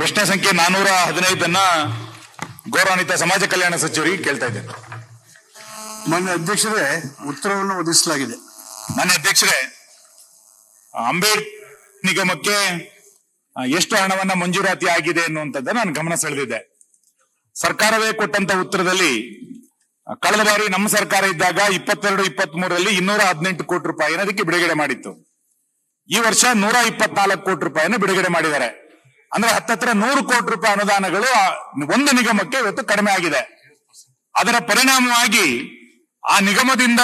ಪ್ರಶ್ನೆ ಸಂಖ್ಯೆ ನಾನೂರ ಹದಿನೈದನ್ನ ಗೌರವಾನ್ವಿತ ಸಮಾಜ ಕಲ್ಯಾಣ ಸಚಿವರಿಗೆ ಕೇಳ್ತಾ ಇದ್ದೇನೆ. ಮಾನ್ಯ ಅಧ್ಯಕ್ಷರೇ ಉತ್ತರವನ್ನು ಒದಗಿಸಲಾಗಿದೆ. ಮಾನ್ಯ ಅಧ್ಯಕ್ಷರೇ ಅಂಬೇಡ್ ನಿಗಮಕ್ಕೆ ಎಷ್ಟು ಹಣವನ್ನ ಮಂಜೂರಾತಿ ಆಗಿದೆ ಅನ್ನುವಂಥದ್ದು ನಾನು ಗಮನ ಸೆಳೆದಿದ್ದೆ. ಸರ್ಕಾರವೇ ಕೊಟ್ಟಂತ ಉತ್ತರದಲ್ಲಿ ಕಳೆದ ಬಾರಿ ನಮ್ಮ ಸರ್ಕಾರ ಇದ್ದಾಗ ಇಪ್ಪತ್ತೆರಡು ಇಪ್ಪತ್ತ್ ಮೂರರಲ್ಲಿ ಇನ್ನೂರ ಹದಿನೆಂಟು ಕೋಟಿ ರೂಪಾಯಿನ ಅದಕ್ಕೆ ಬಿಡುಗಡೆ ಮಾಡಿತ್ತು. ಈ ವರ್ಷ ನೂರ ಇಪ್ಪತ್ನಾಲ್ಕು ಕೋಟಿ ರೂಪಾಯಿನ ಬಿಡುಗಡೆ ಮಾಡಿದ್ದಾರೆ. ಅಂದ್ರೆ ಹತ್ತತ್ರ ನೂರು ಕೋಟಿ ರೂಪಾಯಿ ಅನುದಾನಗಳು ಒಂದು ನಿಗಮಕ್ಕೆ ಇವತ್ತು ಕಡಿಮೆ ಆಗಿದೆ. ಅದರ ಪರಿಣಾಮವಾಗಿ ಆ ನಿಗಮದಿಂದ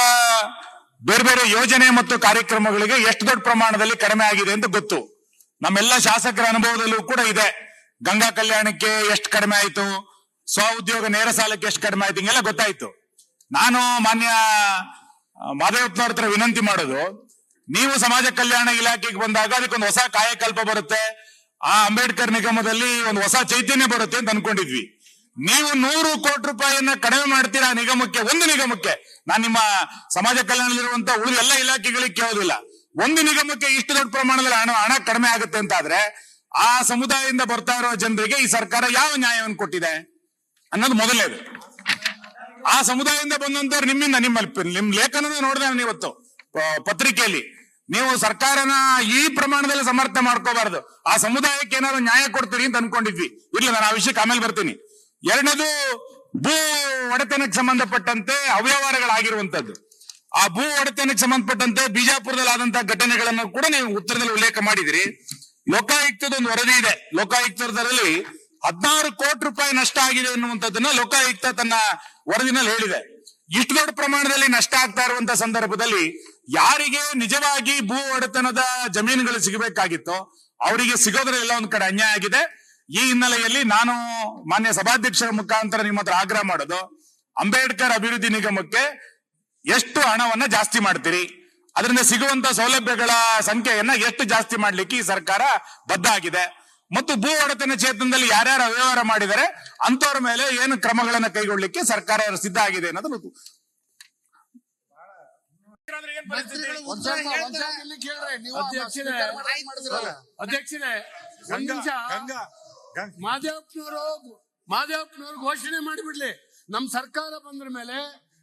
ಬೇರೆ ಬೇರೆ ಯೋಜನೆ ಮತ್ತು ಕಾರ್ಯಕ್ರಮಗಳಿಗೆ ಎಷ್ಟು ದೊಡ್ಡ ಪ್ರಮಾಣದಲ್ಲಿ ಕಡಿಮೆ ಆಗಿದೆ ಅಂತ ಗೊತ್ತು. ನಮ್ಮೆಲ್ಲ ಶಾಸಕರ ಅನುಭವದಲ್ಲೂ ಕೂಡ ಇದೆ. ಗಂಗಾ ಕಲ್ಯಾಣಕ್ಕೆ ಎಷ್ಟು ಕಡಿಮೆ ಆಯಿತು? ಸ್ವ ಉದ್ಯೋಗ ನೇರ ಸಾಲಕ್ಕೆ ಎಷ್ಟು ಕಡಿಮೆ ಆಯ್ತು ಹಿಂಗೆಲ್ಲ ಗೊತ್ತಾಯ್ತು. ನಾನು ಮಾನ್ಯ ಮಾದೇವಪ್ಪನವ್ರ ಹತ್ರ ವಿನಂತಿ ಮಾಡೋದು, ನೀವು ಸಮಾಜ ಕಲ್ಯಾಣ ಇಲಾಖೆಗೆ ಬಂದಾಗ ಅದಕ್ಕೊಂದು ಹೊಸ ಕಾಯಕಲ್ಪ ಬರುತ್ತೆ. ಆ ಅಂಬೇಡ್ಕರ್ ನಿಗಮದಲ್ಲಿ ಒಂದು ಹೊಸ ಚೈತನ್ಯ ಬರುತ್ತೆ ಅಂತ ಅನ್ಕೊಂಡಿದ್ವಿ. ನೀವು ನೂರು ಕೋಟಿ ರೂಪಾಯಿಯನ್ನ ಕಡಿಮೆ ಮಾಡ್ತೀರಾ ನಿಗಮಕ್ಕೆ, ಒಂದು ನಿಗಮಕ್ಕೆ? ನಾನು ನಿಮ್ಮ ಸಮಾಜ ಕಲ್ಯಾಣದಲ್ಲಿರುವಂತ ಉಳಿದ ಎಲ್ಲ ಇಲಾಖೆಗಳಿಗೆ ಕೇಳೋದಿಲ್ಲ. ಒಂದು ನಿಗಮಕ್ಕೆ ಇಷ್ಟು ದೊಡ್ಡ ಪ್ರಮಾಣದಲ್ಲಿ ಹಣ ಹಣ ಕಡಿಮೆ ಆಗುತ್ತೆ ಅಂತ ಆದ್ರೆ ಆ ಸಮುದಾಯದಿಂದ ಬರ್ತಾ ಇರೋ ಜನರಿಗೆ ಈ ಸರ್ಕಾರ ಯಾವ ನ್ಯಾಯವನ್ನು ಕೊಟ್ಟಿದೆ? ಅನ್ನೋದು ಮೊದಲನೇದು. ಆ ಸಮುದಾಯದಿಂದ ಬಂದಂತವ್ರು ನಿಮ್ಮಿಂದ, ನಿಮ್ಮ ನಿಮ್ ಲೇಖನ ನೋಡಿದೆ ನಾನು ಇವತ್ತು ಪತ್ರಿಕೆಯಲ್ಲಿ. ನೀವು ಸರ್ಕಾರನ ಈ ಪ್ರಮಾಣದಲ್ಲಿ ಸಮರ್ಥನೆ ಮಾಡ್ಕೋಬಾರ್ದು. ಆ ಸಮುದಾಯಕ್ಕೆ ಏನಾದ್ರು ನ್ಯಾಯ ಕೊಡ್ತೀರಿ ಅಂತ ಅನ್ಕೊಂಡಿದ್ವಿ. ಇರ್ಲಿ ನಾನು ಆ ವಿಷಯಕ್ಕೆ ಆಮೇಲೆ ಬರ್ತೀನಿ. ಎರಡನೇದು, ಭೂ ಒಡೆತನಕ್ಕೆ ಸಂಬಂಧಪಟ್ಟಂತೆ ಅವ್ಯವಹಾರಗಳಾಗಿರುವಂತದ್ದು. ಆ ಭೂ ಒಡೆತನಕ್ಕೆ ಸಂಬಂಧಪಟ್ಟಂತೆ ಬಿಜಾಪುರದಲ್ಲಿ ಆದಂತಹ ಘಟನೆಗಳನ್ನು ಕೂಡ ನೀವು ಉತ್ತರದಲ್ಲಿ ಉಲ್ಲೇಖ ಮಾಡಿದಿರಿ. ಲೋಕಾಯುಕ್ತದ ಒಂದು ವರದಿ ಇದೆ. ಲೋಕಾಯುಕ್ತದಲ್ಲಿ ಹದಿನಾರು ಕೋಟಿ ರೂಪಾಯಿ ನಷ್ಟ ಆಗಿದೆ ಅನ್ನುವಂಥದ್ದನ್ನ ಲೋಕಾಯುಕ್ತ ತನ್ನ ವರದಿನಲ್ಲಿ ಹೇಳಿದೆ. ಇಷ್ಟು ದೊಡ್ಡ ಪ್ರಮಾಣದಲ್ಲಿ ನಷ್ಟ ಆಗ್ತಾ ಇರುವಂತ ಸಂದರ್ಭದಲ್ಲಿ ಯಾರಿಗೆ ನಿಜವಾಗಿ ಭೂ ಒಡೆತನದ ಜಮೀನುಗಳು ಸಿಗಬೇಕಾಗಿತ್ತೋ ಅವರಿಗೆ ಸಿಗೋದ್ರೆಲ್ಲ ಒಂದ್ ಕಡೆ ಅನ್ಯಾಯ ಆಗಿದೆ. ಈ ಹಿನ್ನೆಲೆಯಲ್ಲಿ ನಾನು ಮಾನ್ಯ ಸಭಾಧ್ಯಕ್ಷರ ಮುಖಾಂತರ ನಿಮ್ಮ ಹತ್ರ ಆಗ್ರಹ ಮಾಡೋದು. ಅಂಬೇಡ್ಕರ್ ಅಭಿವೃದ್ಧಿ ನಿಗಮಕ್ಕೆ ಎಷ್ಟು ಹಣವನ್ನ ಜಾಸ್ತಿ ಮಾಡ್ತೀರಿ? ಅದರಿಂದ ಸಿಗುವಂತ ಸೌಲಭ್ಯಗಳ ಸಂಖ್ಯೆಯನ್ನ ಎಷ್ಟು ಜಾಸ್ತಿ ಮಾಡ್ಲಿಕ್ಕೆ ಈ ಸರ್ಕಾರ ಬದ್ಧ ಆಗಿದೆ? ಮತ್ತು ಭೂ ಒಡೆತನ ಕ್ಷೇತ್ರದಲ್ಲಿ ಯಾರ್ಯಾರು ಅವ್ಯವಹಾರ ಮಾಡಿದರೆ ಅಂತವರ ಮೇಲೆ ಏನು ಕ್ರಮಗಳನ್ನ ಕೈಗೊಳ್ಳಲಿಕ್ಕೆ ಸರ್ಕಾರ ಸಿದ್ಧ ಆಗಿದೆ ಅನ್ನೋದು ಅಧ್ಯಕ್ಷರೇ, ಮಾದೇವಪ್ಪನವರು ಮಾದೇವಪ್ಪನವರು ಘೋಷಣೆ ಮಾಡಿಬಿಡ್ಲಿ. ನಮ್ ಸರ್ಕಾರ ಬಂದ್ರ ಮೇಲೆ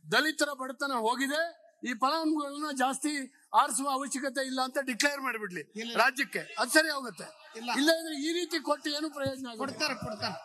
ದಲಿತರ ಬಡತನ ಹೋಗಿದೆ. ಈ ಫಲಾನುಭವಿಗಳನ್ನ ಜಾಸ್ತಿ ಆರಿಸುವ ಅವಶ್ಯಕತೆ ಇಲ್ಲ ಅಂತ ಡಿಕ್ಲೇರ್ ಮಾಡಿಬಿಡ್ಲಿ ರಾಜ್ಯಕ್ಕೆ. ಅದು ಸರಿ ಹೋಗುತ್ತೆ. ಇಲ್ಲ. ಅಂದ್ರೆ ಈ ರೀತಿ ಕೊಟ್ಟು ಏನು ಪ್ರಯೋಜನ. ಕೊಡ್ತಾರೆ ಕೊಡ್ತಾರೆ.